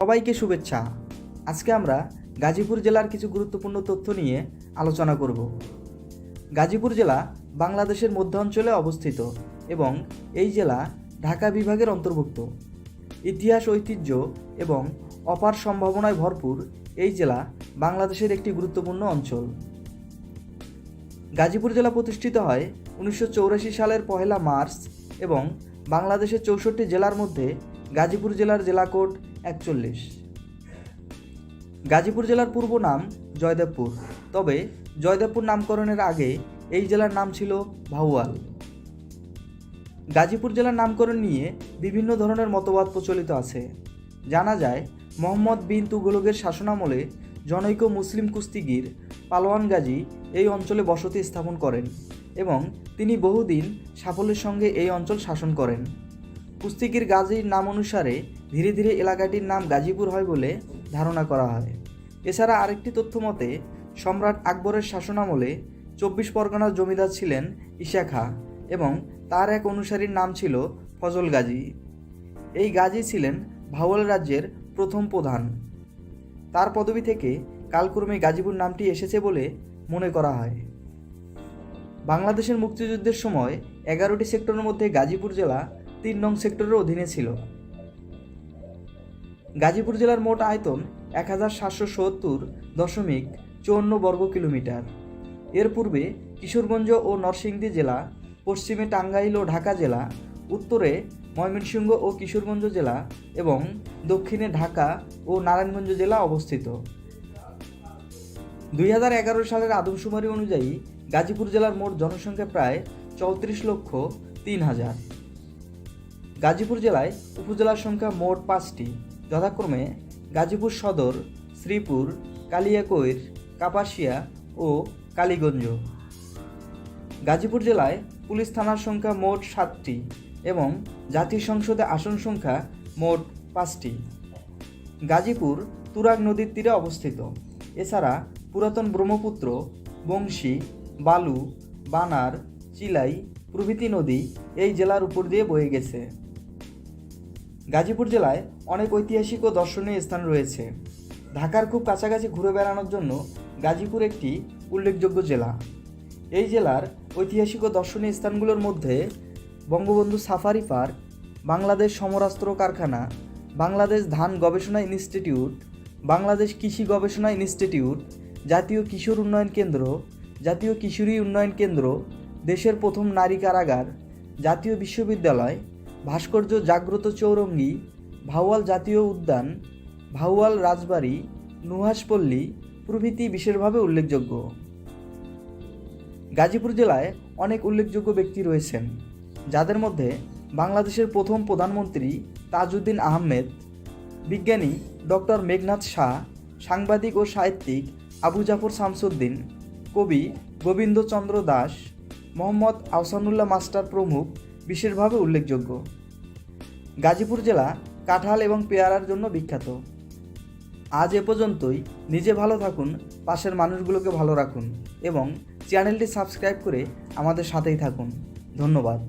সবাইকে শুভেচ্ছা। আজকে আমরা গাজীপুর জেলার কিছু গুরুত্বপূর্ণ তথ্য নিয়ে আলোচনা করব। গাজীপুর জেলা বাংলাদেশের মধ্যাঞ্চলে অবস্থিত এবং এই জেলা ঢাকা বিভাগের অন্তর্ভুক্ত। ইতিহাস, ঐতিহ্য এবং অপার সম্ভাবনায় ভরপুর এই জেলা বাংলাদেশের একটি গুরুত্বপূর্ণ অঞ্চল। গাজীপুর জেলা প্রতিষ্ঠিত হয় উনিশশো সালের পহেলা মার্চ এবং বাংলাদেশের চৌষট্টি জেলার মধ্যে গাজীপুর জেলার জেলা কোড একচল্লিশ। গাজীপুর জেলার পূর্ব নাম জয়দেবপুর, তবে জয়দেবপুর নামকরণের আগে এই জেলার নাম ছিল ভাউয়াল গাজীপুর জেলার নামকরণ নিয়ে বিভিন্ন ধরনের মতবাদ প্রচলিত আছে। জানা যায়, মোহাম্মদ বিন তুগলকের শাসনামলে জনৈক মুসলিম কুস্তিগির পালোয়ান গাজী এই অঞ্চলে বসতি স্থাপন করেন এবং তিনি বহুদিন সাফল্যের সঙ্গে এই অঞ্চল শাসন করেন। কুস্তিগির গাজীর নাম অনুসারে ধীরে ধীরে এলাকাটির নাম গাজীপুর হয় বলে ধারণা করা হয়। এছাড়া আরেকটি তথ্য মতে, সম্রাট আকবরের শাসনামলে চব্বিশ পরগনার জমিদার ছিলেন ঈশা এবং তার এক অনুসারীর নাম ছিল ফজল গাজী। এই গাজী ছিলেন ভাওয়াল রাজ্যের প্রথম প্রধান। তার পদবি থেকে কালক্রমে গাজীপুর নামটি এসেছে বলে মনে করা হয়। বাংলাদেশের মুক্তিযুদ্ধের সময় এগারোটি সেক্টরের মধ্যে গাজীপুর জেলা তিন নং সেক্টরের অধীনে ছিল। গাজীপুর জেলার মোট আয়তন এক হাজার সাতশো সত্তর দশমিক চুয়ান্ন বর্গ কিলোমিটার। এর পূর্বে কিশোরগঞ্জ ও নরসিংদী জেলা, পশ্চিমে টাঙ্গাইল ও ঢাকা জেলা, উত্তরে ময়মনসিংহ ও কিশোরগঞ্জ জেলা এবং দক্ষিণে ঢাকা ও নারায়ণগঞ্জ জেলা অবস্থিত। দুই হাজার এগারো সালের আদমশুমারি অনুযায়ী গাজীপুর জেলার মোট জনসংখ্যা প্রায় চৌত্রিশ লক্ষ তিন হাজার। গাজীপুর জেলায় উপজেলার সংখ্যা মোট পাঁচটি। যথাক্রমে গাজীপুর সদর, শ্রীপুর, কালিয়াকৈর, কাপাসিয়া ও কালীগঞ্জ। গাজীপুর জেলায় পুলিশ থানার সংখ্যা মোট সাতটি এবং জাতীয় সংসদে আসন সংখ্যা মোট পাঁচটি। গাজীপুর তুরাগ নদীর তীরে অবস্থিত। এছাড়া পুরাতন ব্রহ্মপুত্র, বংশী, বালু, বানার, চিলাই প্রভৃতি নদী এই জেলার উপর দিয়ে বয়ে গেছে। গাজীপুর জেলায় অনেক ঐতিহাসিক ও দর্শনীয় স্থান রয়েছে। ঢাকার খুব কাছাকাছি ঘুরে বেড়ানোর জন্য গাজীপুর একটি উল্লেখযোগ্য জেলা। এই জেলার ঐতিহাসিক ও দর্শনীয় স্থানগুলোর মধ্যে বঙ্গবন্ধু সাফারি পার্ক, বাংলাদেশ সমরাস্ত্র কারখানা, বাংলাদেশ ধান গবেষণা ইনস্টিটিউট, বাংলাদেশ কৃষি গবেষণা ইনস্টিটিউট, জাতীয় কিশোর উন্নয়ন কেন্দ্র, জাতীয় কিশোরী উন্নয়ন কেন্দ্র, দেশের প্রথম নারী কারাগার, জাতীয় বিশ্ববিদ্যালয় ভাস্কর্য জাগ্রত চৌরঙ্গি, ভাওয়াল জাতীয় উদ্যান, ভাওয়াল রাজবাড়ি নুহাসপল্লী প্রভৃতি বিশেষভাবে উল্লেখযোগ্য। গাজীপুর জেলায় অনেক উল্লেখযোগ্য ব্যক্তি রয়েছেন, যাদের মধ্যে বাংলাদেশের প্রথম প্রধানমন্ত্রী তাজউদ্দিন আহমেদ, বিজ্ঞানী ডক্টর মেঘনাথ শাহ, সাংবাদিক ও সাহিত্যিক আবু জাফর শামসুদ্দিন, কবি গোবিন্দচন্দ্র দাস, মোহাম্মদ আহসানুল্লাহ মাস্টার প্রমুখ বিশেষভাবে উল্লেখযোগ্য। গাজীপুর জেলা কাঁঠাল এবং পেয়ারার জন্য বিখ্যাত। আজ এ পর্যন্তই। নিজে ভালো থাকুন, পাশের মানুষগুলোকে ভালো রাখুন এবং চ্যানেলটি সাবস্ক্রাইব করে আমাদের সাথেই থাকুন। ধন্যবাদ।